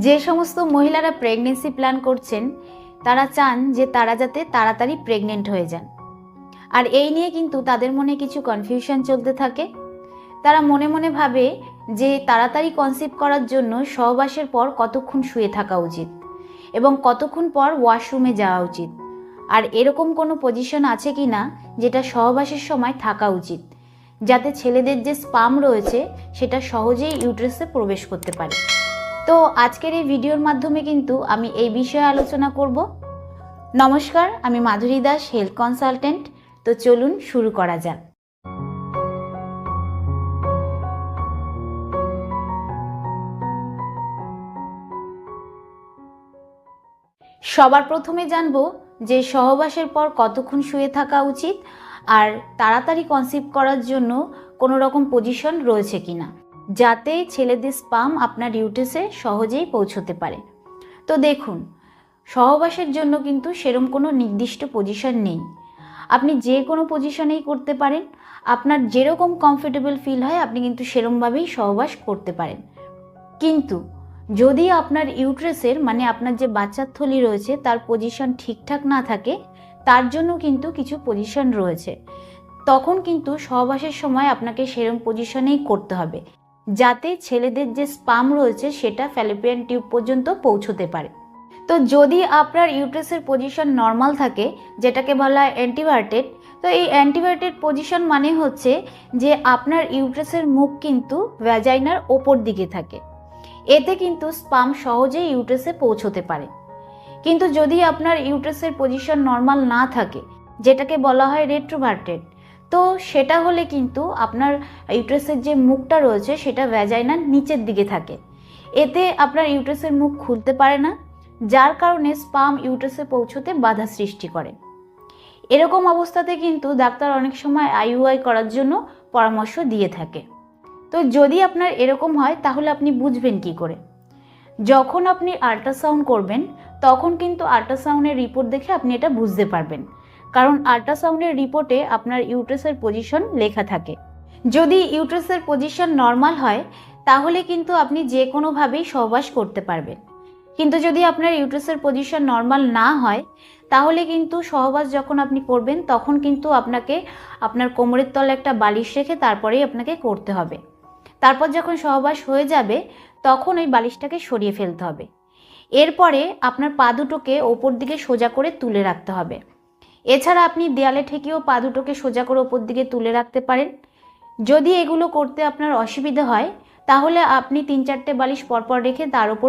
যে সমস্ত মহিলারা প্রেগনেন্সি প্ল্যান করছেন, তারা চান যে তারা যাতে তাড়াতাড়ি প্রেগনেন্ট হয়ে যান। আর এই নিয়ে কিন্তু তাদের মনে কিছু কনফিউশন চলতে থাকে। তারা মনে মনে ভাবে যে তাড়াতাড়ি কনসিভ করার জন্য সহবাসের পর কতক্ষণ শুয়ে থাকা উচিত এবং কতক্ষণ পর ওয়াশরুমে যাওয়া উচিত। আর এরকম কোনো পজিশন আছে কি না যেটা সহবাসের সময় থাকা উচিত? যাতে ছেলেদের যে স্পাম রয়েছে, সেটা সহজেই ইউট্রেসে প্রবেশ করতে পারে। তো আজকের এই ভিডিওর মাধ্যমে কিন্তু আমি এই বিষয়ে আলোচনা করব। নমস্কার, আমি মাধুরী দাস, হেলথ কনসালটেন্ট। তো চলুন শুরু করা যাক। সবার প্রথমে জানব যে সহবাসের পর কতক্ষণ শুয়ে থাকা উচিত আর তাড়াতাড়ি কনসিভ করার জন্য কোনো রকম পজিশন রয়েছে কিনা। যাতে ছেলেদের স্পাম আপনার ইউটেসে সহজেই পৌঁছতে পারে। তো দেখুন, সহবাসের জন্য কিন্তু সেরম কোনো নির্দিষ্ট পজিশন নেই। আপনি যে কোনো পজিশনেই করতে পারেন। আপনার যেরকম কমফোর্টেবল ফিল হয়, আপনি কিন্তু সেরমভাবেই সহবাস করতে পারেন। কিন্তু যদি আপনার ইউট্রেসের মানে আপনার যে বাচ্চার থলি রয়েছে, তার পজিশন ঠিকঠাক না থাকে, তার জন্য কিন্তু কিছু পজিশন রয়েছে। তখন কিন্তু সহবাসের সময় আপনাকে সেরম পজিশনেই করতে হবে। যাতে ছেলেদের যে স্পাম রয়েছে সেটা ফ্যালোপিয়ান টিউব পর্যন্ত পৌঁছতে পারে। তো যদি আপনার ইউট্রেসের পজিশন নর্মাল থাকে, যেটাকে বলা হয় অ্যান্টিভার্টেড, তো এই অ্যান্টিভার্টেড পজিশন মানে হচ্ছে যে আপনার ইউট্রেসের মুখ কিন্তু ভ্যাজাইনার ওপর দিকে থাকে। এতে কিন্তু স্পাম সহজেই ইউট্রেসে পৌঁছতে পারে। কিন্তু যদি আপনার ইউট্রেসের পজিশন নর্মাল না থাকে, যেটাকে বলা হয় রেট্রোভার্টেড তো সেটা হলে কিন্তু আপনার ইউট্রেসের যে মুখটা রয়েছে সেটা ভ্যাজাইনার নিচের দিকে থাকে। এতে আপনার ইউট্রেসের মুখ খুলতে পারে না, যার কারণে স্পাম ইউট্রেসে পৌঁছতে বাধা সৃষ্টি করে। এরকম অবস্থাতে কিন্তু ডাক্তার অনেক সময় আইইউআই করার জন্য পরামর্শ দিয়ে থাকে। তো যদি আপনার এরকম হয়, তাহলে আপনি বুঝবেন কি করে? যখন আপনি আল্ট্রাসাউন্ড করবেন, তখন কিন্তু আল্ট্রাসাউন্ডের রিপোর্ট দেখে আপনি এটা বুঝতে পারবেন। কারণ আল্ট্রাসাউন্ডের রিপোর্টে আপনার ইউট্রেসের পজিশন লেখা থাকে। যদি ইউট্রেসের পজিশন নর্মাল হয়, তাহলে কিন্তু আপনি যে কোনোভাবেই সহবাস করতে পারবেন। কিন্তু যদি আপনার ইউট্রেসের পজিশন নর্মাল না হয়, তাহলে কিন্তু সহবাস যখন আপনি করবেন, তখন কিন্তু আপনাকে আপনার কোমরের তলে একটা বালিশ রেখে তারপরেই আপনাকে করতে হবে। তারপর যখন সহবাস হয়ে যাবে, তখন ওই বালিশটাকে সরিয়ে ফেলতে হবে। এরপরে আপনার পা দুটোকে ওপর দিকে সোজা করে তুলে রাখতে হবে। এছাড়া আপনি দেয়ালে ঠেকেও পা দুটোকে সোজা করে ওপর দিকে তুলে রাখতে পারেন। যদি এগুলো করতে আপনার অসুবিধা হয়, তাহলে আপনি তিন চারটে বালিশ পরপর রেখে তার উপর